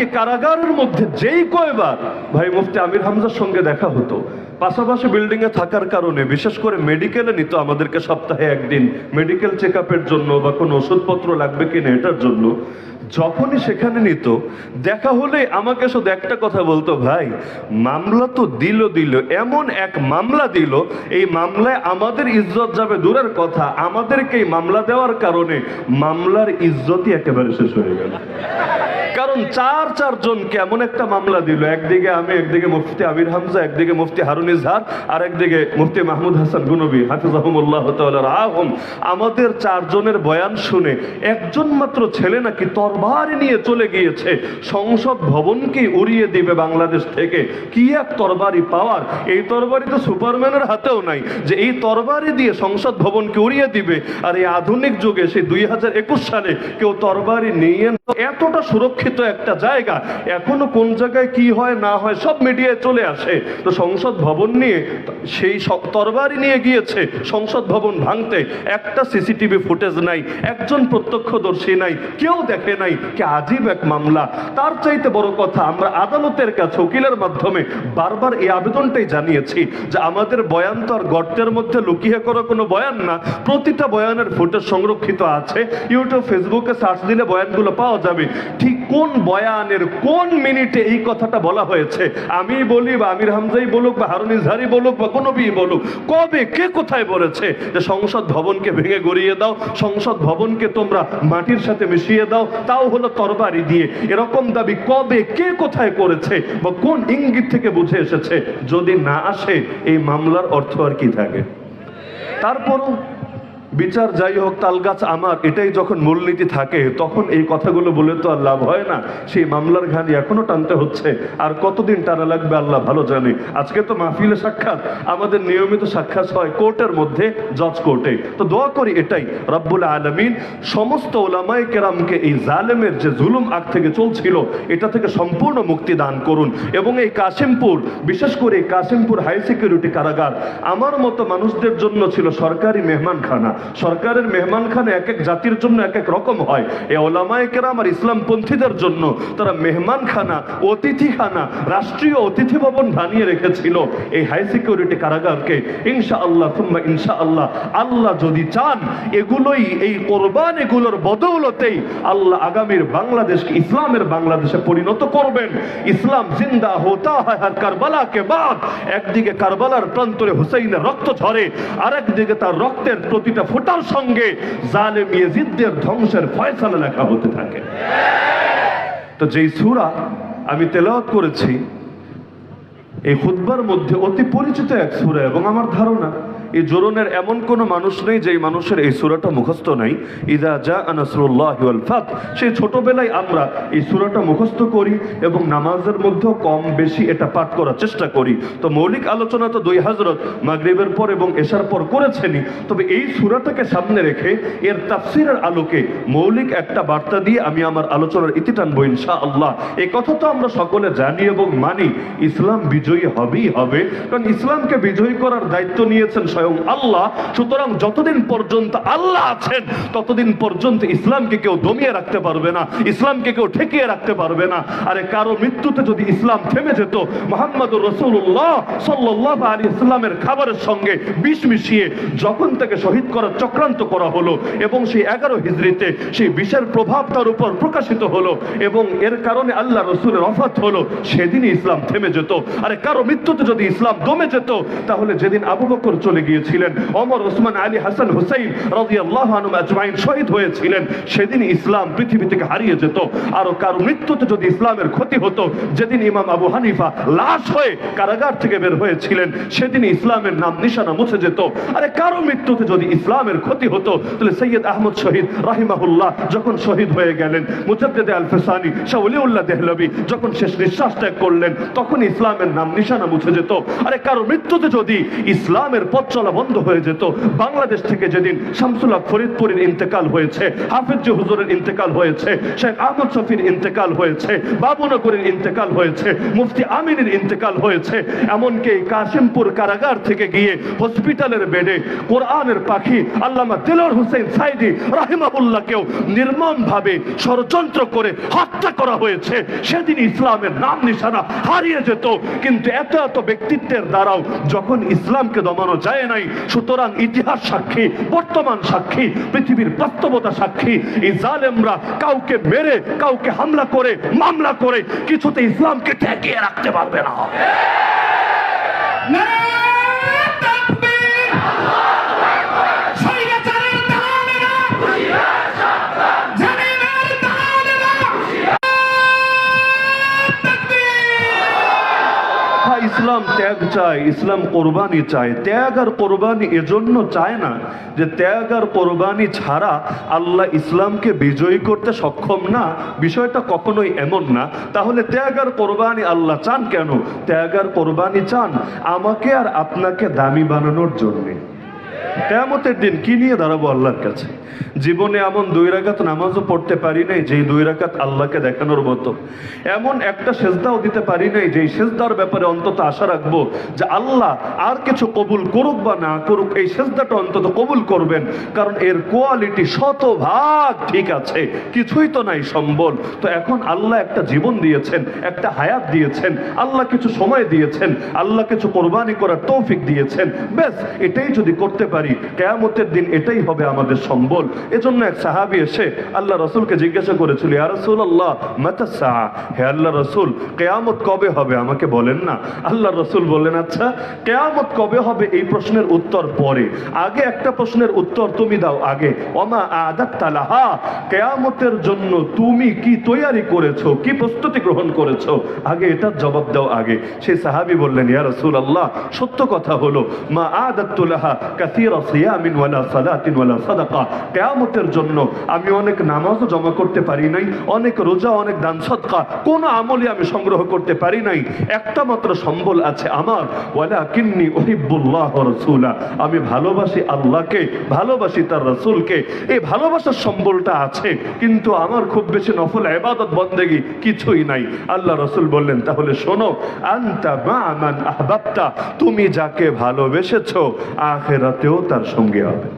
আজকে কারাগারের মধ্যে যেই কয়বার ভাই মুফতি আমির হামজার সঙ্গে দেখা হতো। পাশাপাশি বিল্ডিং এ থাকার কারণে, বিশেষ করে মেডিকেলে নিত আমাদেরকে সপ্তাহে একদিন। মেডিকেল চেক জন্য বা কোনো ওষুধপত্র লাগবে কিনা এটার জন্য যখনই সেখানে নিত, দেখা হলে আমাকে শুধু একটা কথা বলতো, ভাই, মামলা তো দিল দিল, এমন এক মামলা দিল, এই মামলায় আমাদের ইজ্জত যাবে দূরের কথা, আমাদেরকে এই মামলা দেওয়ার কারণে মামলার ইজ্জতই একেবারে শেষ হয়ে গেল। কারণ চার চার জনকে এমন একটা মামলা দিল, একদিকে আমি, একদিকে মুফতি আমির হামজা, একদিকে মুফতি হারুন ইজহার আর একদিকে মুফতি মাহমুদ হাসান গুনবী, হাফিজাহমুল্লাহ আহম, আমাদের চারজনের বয়ান শুনে একজন মাত্র ছেলে নাকি তরবারি নিয়ে চলে গিয়েছে, সংসদ ভবনকে উড়িয়ে দিবে বাংলাদেশ থেকে? কি এক তরবারি পাওয়ার? এই তরবারি তো সুপারম্যানের হাতেও নাই, যে এই তরবারি দিয়ে সংসদ ভবনকে উড়িয়ে দিবে, আর এই আধুনিক যুগে সেই দুই হাজার একুশ সালে কেউ তরবারি নিয়ে এতটা সুরক্ষিত একটা জায়গা, এখনও কোন জায়গায় কি হয় না হয় সব মিডিয়ায় চলে আসে। তো সংসদ ভবন নিয়ে, সেই তরবারি নিয়ে গিয়েছে, সংসদ ভবন ভাঙতে। একটা সিসিটিভি ফুটেজ নাই, একজন প্রত্যক্ষদর্শী নাই, কেউ দেখে নাই কে আজীব এক মামলা। তার চাইতে বড় কথা, আমরা আদালতের কাছে উকিলের মাধ্যমে বারবার এই আবেদনটাই জানিয়েছি যে আমাদের বয়ান তো আর গর্তের মধ্যে লুকিয়ে করা কোনো বয়ান না, প্রতিটা বয়ানের ফুটেজ সংরক্ষিত আছে। ইউটিউব, ফেসবুকে সার্চ দিলে বয়ানগুলো পাওয়া যাবে। ঠিক কোন বয়ানের কোন মিনিটে এই কথাটা বলা হয়েছে? আমি বলি বা আমির হামজাই বলুক বা হারুন ইজহারি বলুক বা কোনো বি বলুক, কবে কে কোথায় বলেছে যে সংসদ ভবনকে ভেঙে গড়িয়ে দাও, সংসদ ভবনকে তোমরা মাটির সাথে মিশিয়ে দাও, তাও হলো তরবারি দিয়ে। এরকম দাবি কবে কে কোথায় করেছে বা কোন ইঙ্গিত থেকে বুঝে এসেছে? যদি না আসে, এই মামলার অর্থ আর কি থাকে? তারপরও বিচার যাই হোক, তালগাছ আমার, এটাই যখন মূলনীতি থাকে, তখন এই কথাগুলো বলে তো আর লাভ হয় না। সেই মামলার ঘানি এখনও টানতে হচ্ছে, আর কতদিন টানা লাগবে আল্লাহ ভালো জানে। আজকে তো মাহফিলে সাক্ষাৎ, আমাদের নিয়মিত সাক্ষাৎ হয় কোর্টের মধ্যে, জজ কোর্টে। তো দোয়া করি এটাই, রব্বুল আলমিন, সমস্ত ওলামাই কেরামকে এই জালেমের যে জুলুম আগ থেকে চলছিল, এটা থেকে সম্পূর্ণ মুক্তি দান করুন। এবং এই কাশিমপুর, বিশেষ করে কাশিমপুর হাই সিকিউরিটি কারাগার, আমার মতো মানুষদের জন্য ছিল সরকারি মেহমানখানা। সরকারের মেহমানখানা এক এক জাতির জন্য এক এক রকম হয়। এ ওলামায় কেরাম আর ইসলামপন্থীদের জন্য তারা মেহমানখানা, অতিথিখানা, রাষ্ট্রীয় অতিথি ভবন বানিয়ে রেখেছিল। এই হাই সিকিউরিটি কারাগারকে ইনশা আল্লাহ তুম্বা ইনশা আল্লাহ আল্লাহ যদি চান, এগুলোই এই কোরবান এগুলোর বদৌলতেই আল্লাহ আগামীর বাংলাদেশকে ইসলামের বাংলাদেশে পরিণত করবেন। ইসলাম জিন্দা হতা হয় কারবালাকে বাদ। একদিকে কারবালার প্রান্তরে হুসাইনের রক্ত ঝরে আর একদিকে তার রক্তের প্রতিটা ফোটার সঙ্গে জালেম ইয়েজিদদের ধ্বংসের ফয়সালা লেখা হতে থাকে। তো যেই সুরা আমি তেলাওয়াত করেছি, এই খুদ্বার মধ্যে অতি পরিচিত এক সুরা এবং আমার ধারণা এই জোরনের এমন কোনো মানুষ নেই যে মানুষের এই সুরাটা মুখস্থ নাই। ইদা যা আনাসরুল্লাহ ফাত। সেই ছোটবেলায় আমরা এই সুরাটা মুখস্থ করি এবং নামাজের মধ্যেও কম বেশি এটা পাঠ করার চেষ্টা করি। তো মৌলিক আলোচনা তো দুই হাজরত মাগরিবের পর এবং এশার পর করেছেনই। তবে এই সুরাটাকে সামনে রেখে এর তাফসিরের আলোকে মৌলিক একটা বার্তা দিয়ে আমি আমার আলোচনার ইতি টানবো ইনশা আল্লাহ এই কথা তো আমরা সকলে জানি এবং মানি, ইসলাম বিজয়ী হবেই হবে। কারণ ইসলামকে বিজয়ী করার দায়িত্ব নিয়েছেন স্বয়ং আল্লাহ। সুতরাং যতদিন পর্যন্ত আল্লাহ আছেন, ততদিন পর্যন্ত ইসলামকে কেউ দমিয়ে রাখতে পারবে না, ইসলামকে কেউ ঠেকিয়ে রাখতে পারবে না। আরে কারও মৃত্যুতে যদি ইসলাম থেমে যেত মোহাম্মদ রসুল্লাহ সাল্লাহ আলী ইসলামের খাবারের সঙ্গে বিষ মিশিয়ে যখন তাকে শহীদ করার চক্রান্ত করা হলো এবং সেই এগারো হিজড়িতে সেই বিষের প্রভাব তার উপর প্রকাশিত হলো এবং এর কারণে আল্লাহ রসুলের অফাত হলো, সেদিনই ইসলাম থেমে যেত। আরে কারও মৃত্যুতে যদি ইসলাম দমে যেত, তাহলে যেদিন আবু বকর চলে গিয়েছিলেন। অমর ওসমান, আলী, হাসান, হুসাইন রাজি আল্লাহ আজমাইন শহীদ হয়েছিলেন। সেদিন ইসলাম পৃথিবী থেকে হারিয়ে যেত। আরও কারও মৃত্যুতে যদি ইসলামের ক্ষতি হতো, যেদিন ইমাম আবু হানিফা লাশ হয়ে কারাগার থেকে বের হয়েছিলেন, সেদিন ইসলামের নাম নিশানা মুছে যেত। আরে কারও মৃত্যুতে যদি ইসলামের ক্ষতি হতো, তাহলে সৈয়দ আহমদ শহীদ রাহিমাহুল্লাহ যখন শহীদ হয়ে গেলেন, মুজাদ্দেদে আল ফেসানি শাহ উলিউল্লাহ দেহলবি যখন শেষ নিঃশ্বাস ত্যাগ করলেন, তখন ইসলামের নাম নিশানা মুছে যেত। আরে কারও মৃত্যুতে যদি ইসলামের পথ চলা বন্ধ হয়ে যেত। বাংলাদেশ থেকে যেদিন শামসুল হক ফরিদপুরের ইন্তেকাল হয়েছে, হাফিজ হুজুরের ইন্তেকাল হয়েছে, শেখ আহমদ শফির ইন্তেকাল হয়েছে, বাবুনগরের ইন্তেকাল হয়েছে, মুফতি আমিনের ইন্তেকাল হয়েছে, এমনকি কাশিমপুর কারাগার থেকে গিয়ে হসপিটালের বেডে কোরআনের পাখি আল্লামা দিলর হুসেন সাইদি রাহিমাহুল্লাহকেও নির্মম ভাবে ষড়যন্ত্র করে হত্যা করা হয়েছে। সেদিন ইসলামের নাম নিশানা হারিয়ে যেত, কিন্তু এত এত ব্যক্তিত্বের দ্বারাও যখন ইসলামকে দমানো যায় নাই। সুতরাং ইতিহাস সাক্ষী, বর্তমান সাক্ষী, পৃথিবীর বাস্তবতা সাক্ষী। এই জালেমরা কাউকে মেরে, কাউকে হামলা করে, মামলা করে কিছুতে ইসলামকে ঠেকিয়ে রাখতে পারবে না। ত্যাগ চায়, ইসলাম কোরবানি চায়। ত্যাগ আর কোরবানি এজন্য চায় না যে ত্যাগ আর কোরবানি ছাড়া আল্লাহ ইসলামকে বিজয়ী করতে সক্ষম না। বিষয়টা কখনোই এমন না। তাহলে ত্যাগ আর কোরবানি আল্লাহ চান কেন? ত্যাগ আর কোরবানি চান আমাকে আর আপনাকে দামি বানানোর জন্যে। কেয়ামতের দিন কি নিয়ে দাঁড়াবো আল্লাহর কাছে? জীবনে এমন দুই রাকাত নামাজও পড়তে পারি নাই, যেই দুই রাকাত আল্লাহকে দেখানোর মতো। এমন একটা সেজদাও দিতে পারি নাই, যেই সেজদার ব্যাপারে অন্তত আশা রাখব যে আল্লাহ আর কিছু কবুল করুক বা না করুক, এই সেজদাটা অন্তত কবুল করবেন, কারণ এর কোয়ালিটি শতভাগ ঠিক আছে, কিছুই তো নাই সম্বল। তো এখন আল্লাহ একটা জীবন দিয়েছেন, একটা হায়াত দিয়েছেন, আল্লাহ কিছু সময় দিয়েছেন, আল্লাহ কিছু কোরবানি করার তৌফিক দিয়েছেন, ব্যাস, এটাই যদি করতে পারি। কেয়ামতের দিন এটাই হবে আমাদের সম্বল। এজন্য এক সাহাবি এসে আল্লাহ রসুলকে জিজ্ঞাসা করেছিল, ইয়া রসুল আল্লাহ হে আল্লাহ রসুল, কেয়ামত কবে হবে? আমাকে বলেন না। আল্লাহ রসুল বললেন আচ্ছা কেয়ামত কবে হবে? এই প্রশ্নের উত্তর পরে। আগে একটা প্রশ্নের উত্তর তুমি দাও আগে। অমা আদাত তালাহা কেয়ামতের জন্য তুমি কি তৈয়ারি করেছ? কি প্রস্তুতি গ্রহণ করেছ? আগে এটার জবাব দাও আগে। সেই সাহাবি বললেন, ইয়া রসুল আল্লাহ সত্য কথা হলো, মা আদাতুলাহা কাসীরা সিয়ামিন ওয়ালা সালাতিন ওয়ালা সাদাকা। কিয়ামতের জন্য আমি অনেক নামাজও জমা করতে পারি নাই, অনেক রোজা, অনেক দান সদকা কোন আমলই আমি সংগ্রহ করতে পারি নাই। একটা মাত্র সম্বল আছে আমার ওয়ালা কিন্নি ওহিবুল্লাহ রাসূলা। আমি ভালোবাসি আল্লাহকে, ভালোবাসি তার রাসূলকে। এই ভালোবাসার সম্বলটা আছে, কিন্তু আমার খুব বেশি নফল ইবাদত, বন্দেগি কিছুই নাই। আল্লাহ রাসূল বললেন, তাহলে শোনো, আনতা মা'মান আহবাবতা, তুমি যাকে ভালোবেসেছো আখেরাতেও তার সঙ্গে হবে।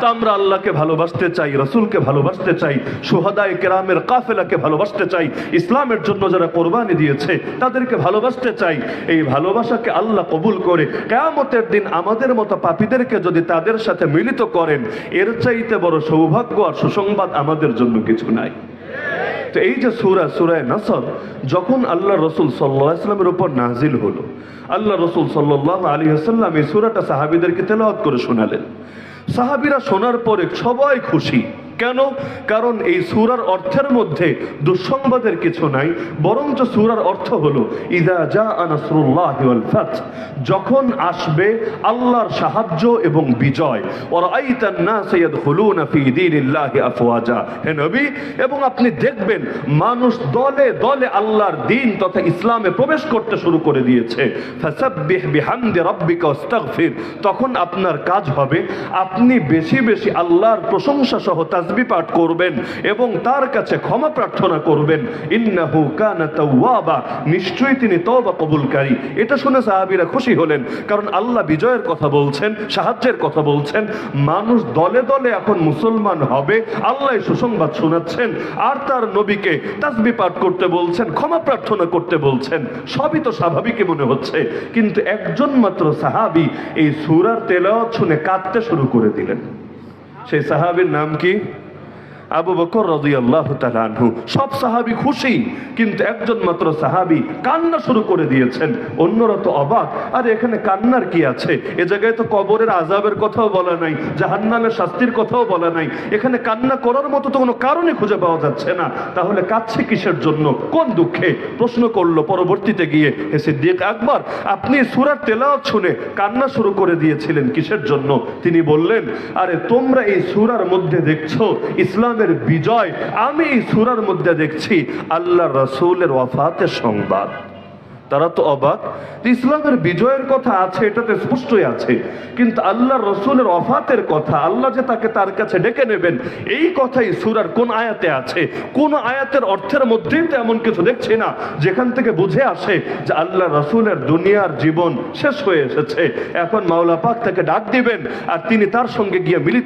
তো আমরা আল্লাহকে ভালোবাসতে চাই, রসুলকে ভালোবাসতে চাই সুহাদায় কেরামের কাফেলাকে ভালোবাসতে চাই, ইসলামের জন্য যারা কোরবানি দিয়েছে তাদেরকে ভালোবাসতে চাই। এই ভালোবাসাকে আল্লাহ কবুল করে কেয়ামতের দিন আমাদের মতো পাপীদেরকে যদি তাদের সাথে মিলিত করেন, এর চাইতে বড় সৌভাগ্য আর সুসংবাদ আমাদের জন্য কিছু নাই। তো এই যে সুরা, সুরায় নাসর, যখন আল্লাহ রসুল সাল্লাহ ইসলামের উপর নাজিল হলো আল্লাহ রসুল সাল্লাহ আলী হাসাল্লাম এই সুরাটা সাহাবিদেরকে তেলাওয়াত করে শোনালেন। সাহাবিরা শোনার পরে সবাই খুশি। কেন? কারণ এই সুরার অর্থের মধ্যে দুঃসংবাদের কিছু নাই, বরঞ্চ সুরার অর্থ হলো, ইদা জা আনাসরুল্লাহ যখন আসবে আল্লাহর সাহায্য এবং বিজয়। হে নবী, এবং আপনি দেখবেন মানুষ দলে দলে আল্লাহর দিন তথা ইসলামে প্রবেশ করতে শুরু করে দিয়েছে। তখন আপনার কাজ হবে আপনি বেশি বেশি আল্লাহর প্রশংসা সহ তাসবি পাঠ করবেন এবং তার কাছে ক্ষমা প্রার্থনা করবেন। ইন্নাহু কানা তাওয়াবা। নিশ্চয়ই তিনি তওবা কবুলকারী। এটা শুনে সাহাবীরা খুশি হলেন, কারণ আল্লাহ বিজয়ের কথা বলছেন, সাহায্যের কথা বলছেন। মানুষ দলে দলে এখন মুসলমান হবে, আল্লাহ সুসংবাদ শোনাচ্ছেন, আর তার নবীকে তাসবি পাঠ করতে বলছেন, ক্ষমা প্রার্থনা করতে বলছেন। সবই তো স্বাভাবিকই মনে হচ্ছে। কিন্তু একজন মাত্র সাহাবী এই সুরার তেলাওয়াত শুনে কাঁদতে শুরু করে দিলেন। সেই সাহাবীর নাম কি আবু বকর রাদিয়াল্লাহু তাআলা আনহু, সব সাহাবী খুশি, কিন্তু একজন মাত্র সাহাবী কান্না শুরু করে দিয়েছেন। অন্যরা তো অবাক, আরে এখানে কান্নার কি আছে? এ জায়গায় তো কবরের আজাবের কথাও বলা নাই, জাহান্নামের শাস্তির কথাও বলা নাই। এখানে কান্না করার মতো তো কোনো কারণে খুঁজে পাওয়া যাচ্ছে না। তাহলে কাচ্ছে কিসের জন্য? কোন দুঃখে? প্রশ্ন করল পরবর্তীতে গিয়ে হে সিদ্দিক আকবর, আপনি সুরার তেলাওয়াত শুনে কান্না শুরু করে দিয়েছিলেন কিসের জন্য? তিনি বললেন, আরে তোমরা এই সুরার মধ্যে দেখছ, ইসলামের বিজয় আমি এই সুরার মধ্যে দেখছি আল্লাহ রসুলের ওয়াফাতের সংবাদ। তারা তো অবাক, ইসলামের বিজয়ের কথা আছে, এটাতে স্পষ্টই আছে, কিন্তু আল্লাহ রসুলের অফাতের কথা, আল্লাহ যে তাকে তার কাছে ডেকে নেবেন, এই কথাই সুরার কোন আয়াতে আছে? কোন আয়াতের অর্থের মধ্যেই তো এমন কিছু দেখছি না, যেখান থেকে বুঝে আসে যে আল্লাহ রসুলের দুনিয়ার জীবন শেষ হয়ে এসেছে। এখন মাওলা পাক তাকে ডাক দিবেন, আর তিনি তার সঙ্গে গিয়ে মিলিত